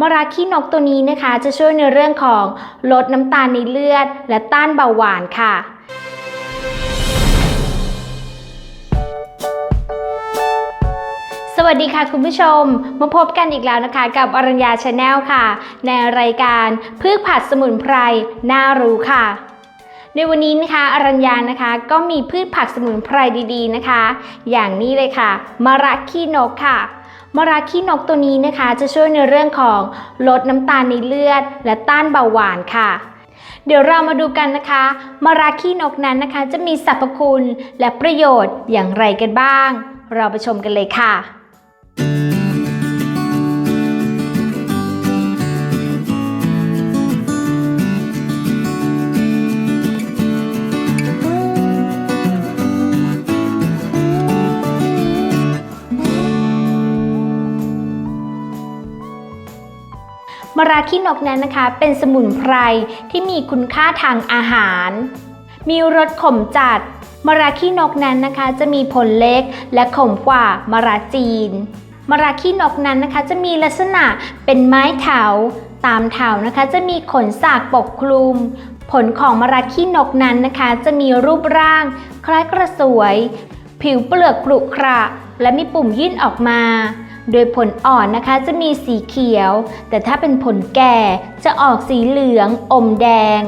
มะระขี้นกตัวนี้นะคะ จะช่วยในเรื่องของลดน้ำตาลในเลือด และต้านเบาหวานค่ะสวัสดีค่ะคุณผู้ชม มาพบกันอีกแล้วนะคะ กับอรัญญาชาแนลค่ะ ในรายการพืชผัดสมุนไพรน่ารู้ค่ะ ในวันนี้นะคะอรัญญานะคะก็มีพืชผักสมุนไพรดีๆนะคะ อย่างนี้เลยค่ะมะระขี้นกค่ะ มราขี้นกตัวนี้นะคะจะช่วยในเรื่องของลดน้ำตาลในเลือด และต้านเบาหวานค่ะ เดี๋ยวเรามาดูกันนะคะมราขี้นกนั้นนะคะ จะมีสรรพคุณและประโยชน์อย่างไรกันบ้าง เราไปชมกันเลยค่ะ มระขี้นกนั้นนะคะ เป็นสมุนไพรที่มีคุณค่าทางอาหาร มีรสขมจัด มระขี้นกนั้นนะคะ จะมีผลเล็กและขมกว่ามระจีน มระขี้นกนั้นนะคะ จะมีลักษณะเป็นไม้เถาตามเถานะคะ จะมีขนสากปกคลุม ผลของมระขี้นกนั้นนะคะ จะมีรูปร่าง คล้ายกระสวย ผิวเปลือกกรุขระ และมีปุ่มยื่นออกมา โดยผลอ่อนนะคะจะมีสีเขียว แต่ถ้าเป็นผลแก่จะออกสีเหลือง อมแดง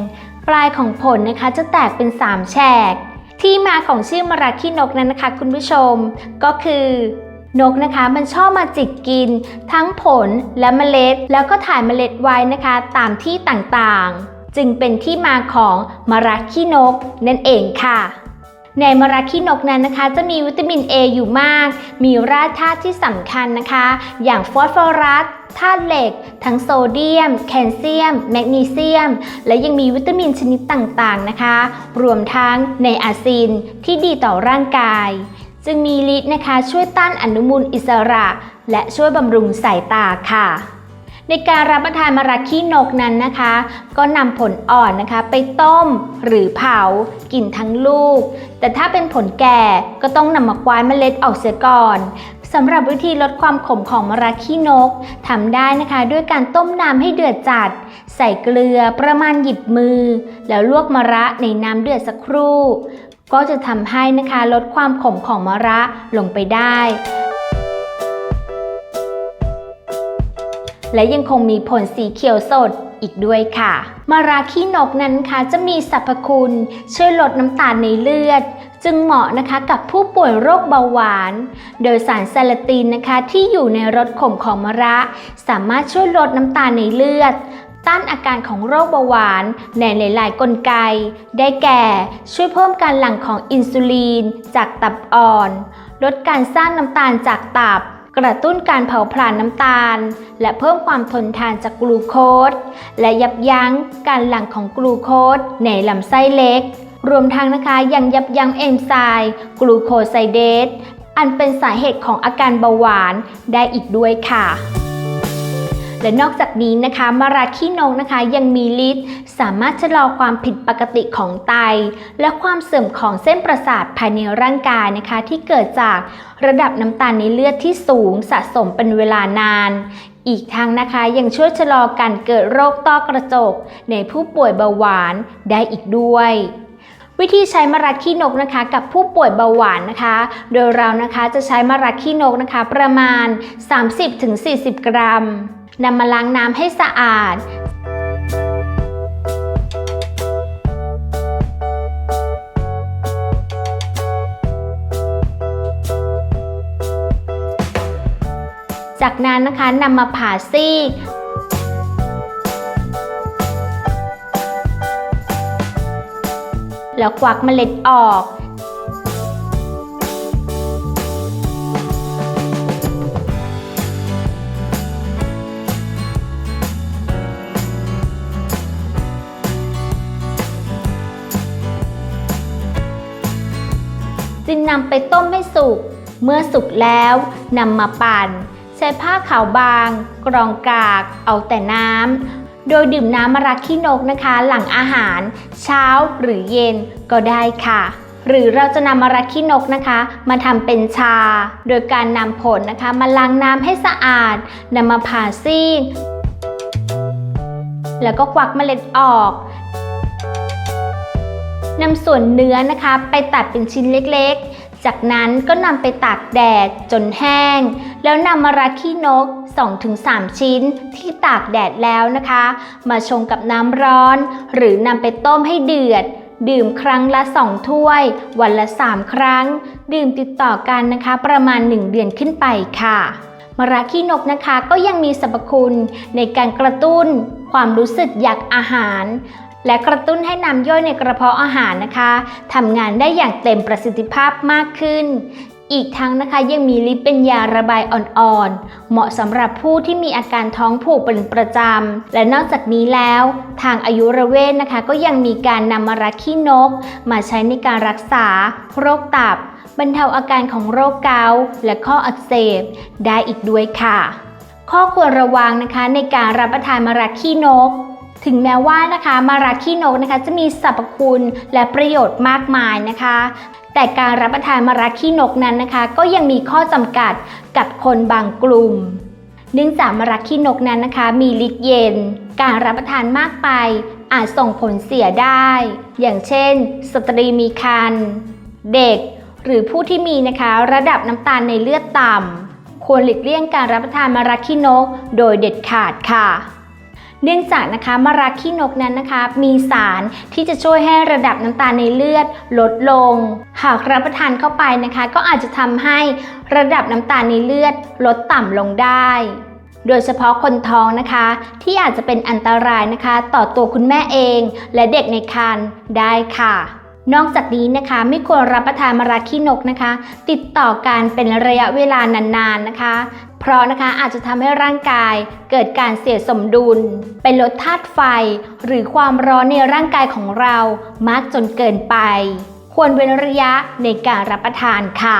ปลายของผลนะคะจะแตกเป็น 3 แฉก ที่มาของชื่อมะระขี้นกนั้นนะคะ คุณผู้ชมก็คือนกนะคะมันชอบมาจิกกิน ทั้งผลและเมล็ด แล้วก็ถ่ายเมล็ดไว้นะคะ ตามที่ต่างๆ จึงเป็นที่มาของมะระขี้นกนั่นเองค่ะ ในมะระขี้นกนั้นนะคะ จะมีวิตามิน A อยู่มาก มีแร่ธาตุที่สำคัญนะคะ อย่างฟอสฟอรัสธาตุเหล็ก ทั้งโซเดียม แคลเซียม แมกนีเซียม และยังมีวิตามินชนิดต่างๆนะคะ รวมทั้งในอาซินที่ดีต่อร่างกาย จึงมีฤทธิ์นะคะช่วยต้านอนุมูลอิสระ และช่วยบำรุงสายตาค่ะ ในการรับประทานมะระขี้นกนั้นนะคะ ก็นำผลอ่อนนะคะ ไปต้มหรือเผากินทั้งลูก แต่ถ้าเป็นผลแก่ก็ต้องนำมาควายเมล็ดออกเสียก่อนสำหรับวิธีลดความขมของมะระขี้นกทำได้นะคะด้วยการต้มน้ำให้เดือดจัด ใส่เกลือประมาณหยิบมือ แล้วลวกมะระในน้ำเดือดสักครู่ ก็จะทำให้นะคะลดความขมของมะระลงไปได้ และยังคงมีผลสีเขียวสดอีกด้วยค่ะ มาราขี้นกนั้นค่ะจะมีสรรพคุณ ช่วยลดน้ำตาลในเลือด จึงเหมาะนะคะกับผู้ป่วยโรคเบาหวาน โดยสารไซลาตินนะคะที่อยู่ในรสขมของมะระ สามารถช่วยลดน้ำตาลในเลือด ต้านอาการของโรคเบาหวานในหลาย ๆ กลไก ได้แก่ ช่วยเพิ่มการหลั่งของอินซูลินจากตับอ่อน ลดการสร้างน้ำตาลจากตับ กระตุ้นการเผาผลาญน้ำตาล และเพิ่มความทนทานจากกลูโคสและยับยั้งการหลั่งของกลูโคสในลำไส้เล็ก รวมทั้งนะคะยังยับยั้งเอนไซม์กลูโคไซเดสอันเป็นสาเหตุของอาการเบาหวานได้อีกด้วยค่ะ และนอกจากนี้นะคะมาราขี้นกนะคะยังมีฤทธิ์สามารถชะลอความผิดปกติของไต และความเสื่อมของเส้นประสาทภายในร่างกายนะคะที่เกิดจากระดับน้ำตาลในเลือดที่สูงสะสมเป็นเวลานาน อีกทั้งนะคะยังช่วยชะลอการเกิดโรคต้อกระจก ในผู้ป่วยเบาหวานได้อีกด้วยวิธีใช้มะระขี้นกนะคะ กับผู้ป่วยเบาหวานนะคะ โดยเรานะคะจะใช้มะระขี้นกนะคะ ประมาณ 30-40 กรัม นำมาล้างน้ำให้สะอาด จากนั้นนะคะนำมาผ่าซีกแล้วควักเมล็ดออก จึงนำไปต้มให้สุก เมื่อสุกแล้วนำมาปั่น ใช้ผ้าขาวบาง กรองกาก เอาแต่น้ำ โดยดื่มน้ำมะระขี้นกนะคะ หลังอาหาร เช้าหรือเย็นก็ได้ค่ะหรือเราจะนำมะระขี้นกนะคะ มาทำเป็นชา โดยการนำผลนะคะ มาล้างน้ำให้สะอาดนำมาผ่าซีกแล้วก็ควักเมล็ดออก นำส่วนเนื้อนะคะ ไปตัดเป็นชิ้นเล็กๆ จากนั้นก็นำไปตากแดดจนแห้ง แล้วนำมะระขี้นก 2-3 ชิ้นที่ตากแดดแล้วนะคะ มาชงกับน้ำร้อน หรือนำไปต้มให้เดือด ดื่มครั้งละ 2 ถ้วย วันละ 3 ครั้ง ดื่มติดต่อกันนะคะประมาณ 1 เดือนขึ้นไปค่ะมะระขี้นกนะคะก็ยังมีสรรพคุณในการกระตุ้น ความรู้สึกอยากอาหาร และกระตุ้นให้น้ำย่อยในกระเพาะอาหารนะคะทำงานได้อย่างเต็มประสิทธิภาพมากขึ้น อีกทั้งนะคะยังมีฤทธิ์เป็นยาระบายอ่อนๆ เหมาะสำหรับผู้ที่มีอาการท้องผูกเป็นประจำ และนอกจากนี้แล้ว ทางอายุรเวทนะคะ ก็ยังมีการนำมะระขี้นก มาใช้ในการรักษา โรคตับบรรเทาอาการของโรคเกาต์และข้ออักเสบได้อีกด้วยค่ะ ข้อควรระวังนะคะในการรับประทานมะระขี้นก ถึงแม้ว่านะคะมาราขี้นกนะคะจะมีสรรพคุณและประโยชน์มากมายนะคะ แต่การรับประทานมาราขี้นกนั้นนะคะ ก็ยังมีข้อจำกัดกับคนบางกลุ่ม เนื่องจากมาราขี้นกนั้นนะคะ มีฤทธิ์เย็น การรับประทานมากไปอาจส่งผลเสียได้ อย่างเช่น สตรีมีครรภ์เด็ก หรือผู้ที่มีนะคะระดับน้ำตาลในเลือดต่ำควรหลีกเลี่ยงการรับประทานมาราขี้นก โดยเด็ดขาดค่ะ เนื่องจากนะคะมะระขี้นกนั้นนะคะ มีสารที่จะช่วยให้ระดับน้ำตาลในเลือดลดลง หากรับประทานเข้าไปนะคะ ก็อาจจะทำให้ระดับน้ำตาลในเลือดลดต่ำลงได้ โดยเฉพาะคนท้องนะคะ ที่อาจจะเป็นอันตรายนะคะ ต่อตัวคุณแม่เองและเด็กในครรภ์ได้ค่ะนอกจากนี้นะคะไม่ควรรับประทานมะระขี้นกนะคะ ติดต่อกันเป็นระยะเวลานานๆนะคะ เพราะนะคะอาจจะทำให้ร่างกายเกิดการเสียสมดุล เป็นลดธาตุไฟ หรือความร้อนในร่างกายของเรามากจนเกินไป ควรเว้นระยะในการรับประทานค่ะ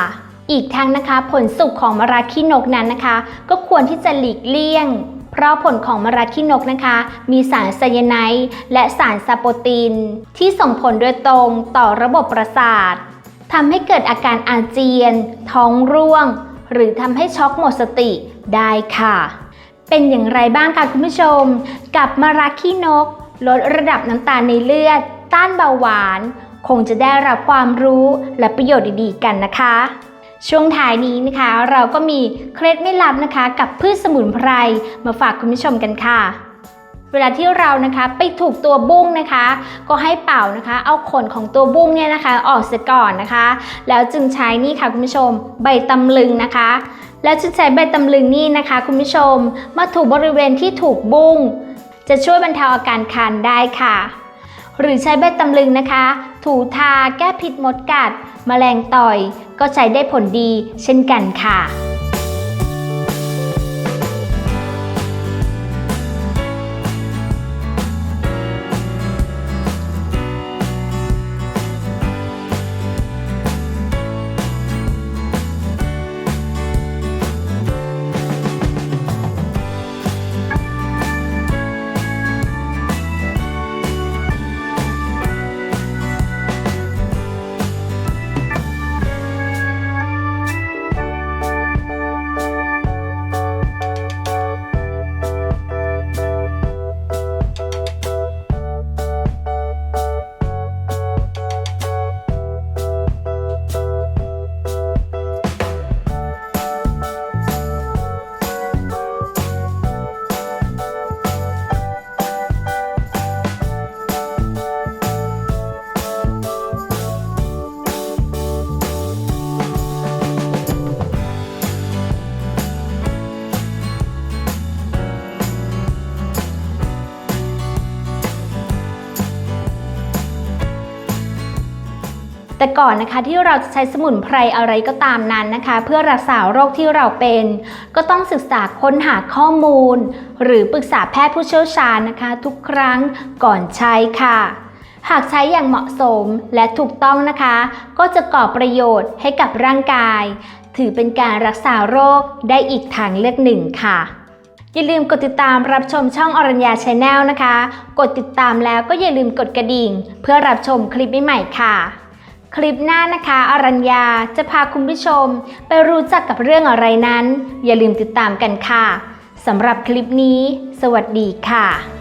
อีกทั้งนะคะ ผลสุกของมระขี้นกนั้นนะคะ ก็ควรที่จะหลีกเลี่ยง เพราะผลของมระขี้นกนะคะ มีสารไซยาไนด์และสารซาโปติน ที่ส่งผลโดยตรงต่อระบบประสาททำให้เกิดอาการอาเจียน ท้องร่วง หรือทำให้ช็อกหมดสติได้ค่ะ เป็นอย่างไรบ้างคะคุณผู้ชม กับมาระขี้นก ลดระดับน้ำตาลในเลือด ต้านเบาหวาน คงจะได้รับความรู้และประโยชน์ดีๆ กันนะคะ ช่วงท้ายนี้นะคะ เราก็มีเคล็ดไม่ลับนะคะ กับพืชสมุนไพรมาฝากคุณผู้ชมกันค่ะ เวลาที่เรานะคะไปถูกตัวบุ้งนะคะ ก็ให้เป่านะคะ เอาขนของตัวบุ้งเนี่ยนะคะ ออกเสียก่อนนะคะ แล้วจึงใช้นี่ค่ะคุณผู้ชม ใบตำลึงนะคะ แล้วจึงใช้ใบตำลึงนี่นะคะ คุณผู้ชมมาถูบริเวณที่ถูกบุ้ง จะช่วยบรรเทาอาการคันได้ค่ะ หรือใช้ใบตำลึงนะคะ ถูทาแก้พิษมดกัดแมลงต่อย ก็ใช้ได้ผลดีเช่นกันค่ะ แต่ก่อนนะคะที่เราจะใช้สมุนไพรอะไรก็ตามนั้นนะคะ เพื่อรักษาโรคที่เราเป็น ก็ต้องศึกษาค้นหาข้อมูล หรือปรึกษาแพทย์ผู้เชี่ยวชาญนะคะ ทุกครั้งก่อนใช้ค่ะ หากใช้อย่างเหมาะสมและถูกต้องนะคะ ก็จะก่อประโยชน์ให้กับร่างกาย ถือเป็นการรักษาโรคได้อีกทางเลือกหนึ่งค่ะอย่าลืมกดติดตามรับชมช่องอรัญญาชาแนลนะคะ กดติดตามแล้วก็อย่าลืมกดกระดิ่ง เพื่อรับชมคลิปใหม่ๆค่ะ คลิปหน้านะคะ อรัญญาจะพาคุณผู้ชม ไปรู้จักกับเรื่องอะไรนั้น อย่าลืมติดตามกันค่ะสำหรับคลิปนี้ สวัสดีค่ะ